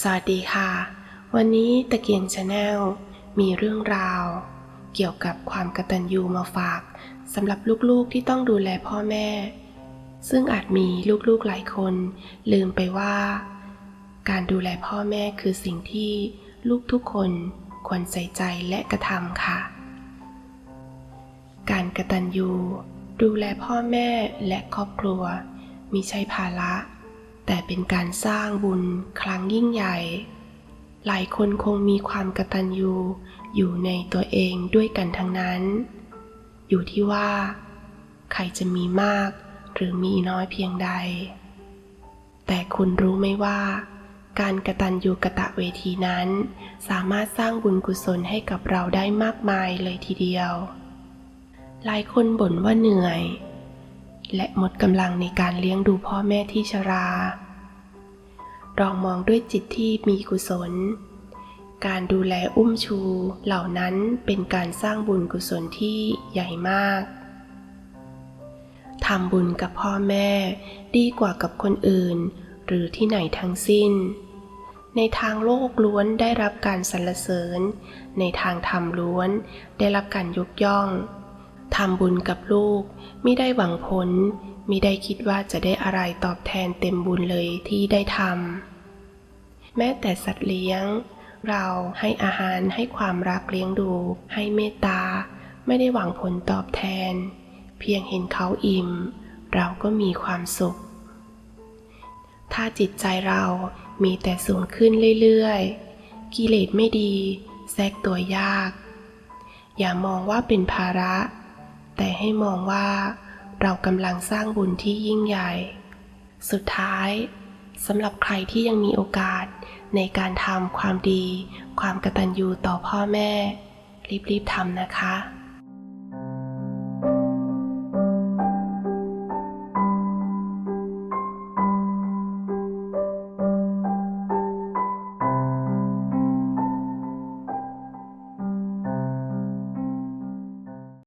สวัสดีค่ะ วันนี้ตะเกียงชาแนลมีเรื่องราว เกี่ยวกับความกตัญญูมาฝากสำหรับลูกๆที่ต้องดูแลพ่อแม่ ซึ่งอาจมีลูกๆหลายคน ลืมไปว่า การดูแลพ่อแม่คือสิ่งที่ลูกทุกคนควรใส่ใจและกระทำค่ะ การกระตัญญูดูแลพ่อแม่และครอบครัวมิใช่ภาระ แต่เป็นการสร้างบุญครั้งยิ่งใหญ่ หลายคนคงมีความกตัญญูอยู่ในตัวเองด้วยกันทั้งนั้น อยู่ที่ว่า ใครจะมีมากหรือมีน้อยเพียงใด แต่คุณรู้ไหมว่า การกระตัญญูกะตะเวทีนั้น สามารถสร้างบุญกุศลให้กับเราได้มากมายเลยทีเดียว หลายคนบ่นว่าเหนื่อย และหมดกำลังในการเลี้ยงดูพ่อแม่ที่ชราลองมองด้วยจิตที่มีกุศล การดูแลอุ้มชูเหล่านั้นเป็นการสร้างบุญกุศลที่ใหญ่มาก ทำบุญกับพ่อแม่ดีกว่ากับคนอื่น หรือที่ไหนทั้งสิ้น ในทางโลกล้วนได้รับการสรรเสริญ ในทางธรรมล้วนได้รับการยกย่อง ทำบุญกับลูกไม่ได้หวังผลมิได้คิดว่าจะได้อะไรตอบแทนเต็มบุญเลยที่ได้ทำแม้แต่สัตว์เลี้ยง เราให้อาหารให้ความรักเลี้ยงดู ให้เมตตา ไม่ได้หวังผลตอบแทน เพียงเห็นเขาอิ่ม เราก็มีความสุข ถ้าจิตใจเรามีแต่สูงขึ้นเรื่อยๆ กิเลสไม่ดี แทรกตัวยาก อย่ามองว่าเป็นภาระ แต่ให้มองว่าเรากำลังสร้างบุญที่ยิ่งใหญ่ สุดท้ายสำหรับใครที่ยังมีโอกาสในการทำความดี ความกตัญญูต่อพ่อแม่ รีบๆทำนะคะ